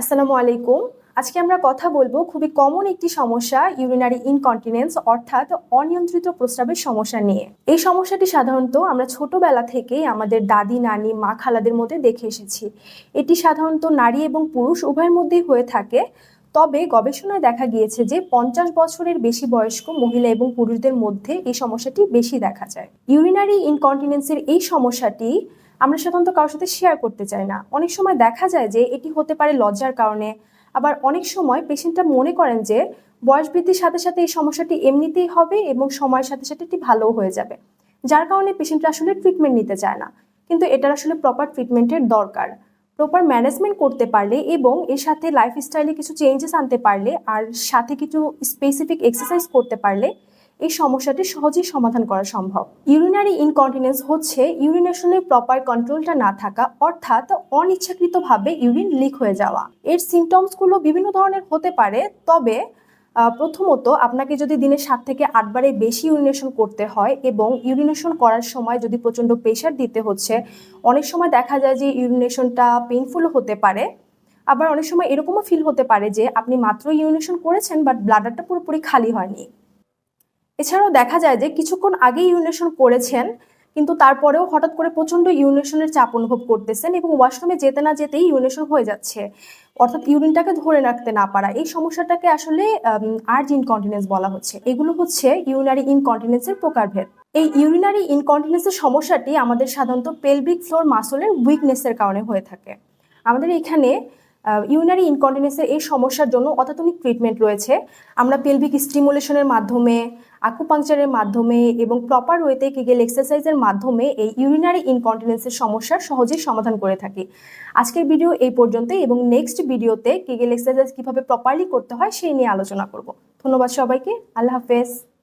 আসসালামু আলাইকুম। আজকে আমরা কথা বলব খুবই কমন একটি সমস্যা ইউরিনারি ইনকন্টিনেন্স অর্থাৎ অনিয়ন্ত্রিত প্রস্রাবের সমস্যা নিয়ে। এই সমস্যাটি সাধারণত আমরা ছোটবেলা থেকেই আমাদের দাদি, নানি, মা, খালাদের মধ্যে দেখে এসেছি। এটি সাধারণত নারী এবং পুরুষ উভয়ের মধ্যেই হয়ে থাকে। তবে গবেষণায় দেখা গিয়েছে যে পঞ্চাশ বছরের বেশি বয়স্ক মহিলা এবং পুরুষদের মধ্যে এই সমস্যাটি বেশি দেখা যায়। ইউরিনারি ইনকন্টিনেন্সের এই সমস্যাটি আমরা সাধারণত কারোর সাথে শেয়ার করতে চাই না। অনেক সময় দেখা যায় যে এটি হতে পারে লজ্জার কারণে। আবার অনেক সময় পেশেন্টরা মনে করেন যে বয়স বৃদ্ধির সাথে সাথে এই সমস্যাটি এমনিতেই হবে এবং সময়ের সাথে সাথে এটি ভালোও হয়ে যাবে। যার কারণে পেশেন্টরা আসলে ট্রিটমেন্ট নিতে চায় না। কিন্তু এটার আসলে প্রপার ট্রিটমেন্টের দরকার। প্রপার ম্যানেজমেন্ট করতে পারলে এবং এর সাথে লাইফস্টাইলে কিছু চেঞ্জেস আনতে পারলে আর সাথে কিছু স্পেসিফিক এক্সারসাইজ করতে পারলে এই সমস্যাটি সহজেই সমাধান করা সম্ভব। ইউরিনারি ইনকন্টিনেন্স হচ্ছে ইউরিনেশনের প্রপার কন্ট্রোলটা না থাকা, অর্থাৎ অনিচ্ছাকৃতভাবে ইউরিন লিক হয়ে যাওয়া। এর সিমটমসগুলো বিভিন্ন ধরনের হতে পারে, তবে প্রথমত আপনাকে যদি দিনে সাত থেকে আটবারে বেশি ইউরিনেশন করতে হয় এবং ইউরিনেশন করার সময় যদি প্রচণ্ড প্রেশার দিতে হচ্ছে, অনেক সময় দেখা যায় যে ইউরিনেশনটা পেইনফুল হতে পারে। আবার অনেক সময় এরকমও ফিল হতে পারে যে আপনি মাত্র ইউরিনেশন করেছেন বাট ব্লাডারটা পুরোপুরি খালি হয়নি। এছাড়াও দেখা যায় যে কিছুক্ষণ আগে ইউনেশন করেছেন, কিন্তু তারপরেও হঠাৎ করে প্রচণ্ড ইউনেশনের চাপ অনুভব করতেছেন এবং ওয়াশরুমে যেতে না যেতেই ইউনেশন হয়ে যাচ্ছে। অর্থাৎ ইউরিনটাকে ধরে রাখতে না পারা। এই সমস্যাটাকে আসলে আর্জ ইনকন্টিনেন্স বলা হচ্ছে। এগুলো হচ্ছে ইউরিনারি ইনকন্টিনেন্সের প্রকারভেদ। এই ইউরিনারি ইনকন্টিনেন্সের সমস্যাটি আমাদের সাধারণত পেলভিক ফ্লোর মাসলের উইকনেসের কারণে হয়ে থাকে। আমাদের এখানে ইউনারি ইনকন্টিনেন্সের এই সমস্যার জন্য অত্যাধুনিক ট্রিটমেন্ট রয়েছে। আমরা পেলভিক স্টিমুলেশনের মাধ্যমে আকুপাংচারের মাধ্যমে এবং প্রপার ওয়েতে কেগেল এক্সারসাইজের মাধ্যমে এই ইউরিনারি ইনকন্টিনেন্সের সমস্যার সহজেই সমাধান করে থাকি। আজকের ভিডিও এই পর্যন্তই এবং নেক্সট ভিডিওতে কেগেল এক্সারসাইজ কীভাবে প্রপারলি করতে হয় সেই নিয়ে আলোচনা করব। ধন্যবাদ সবাইকে। আল্লাহ হাফেজ।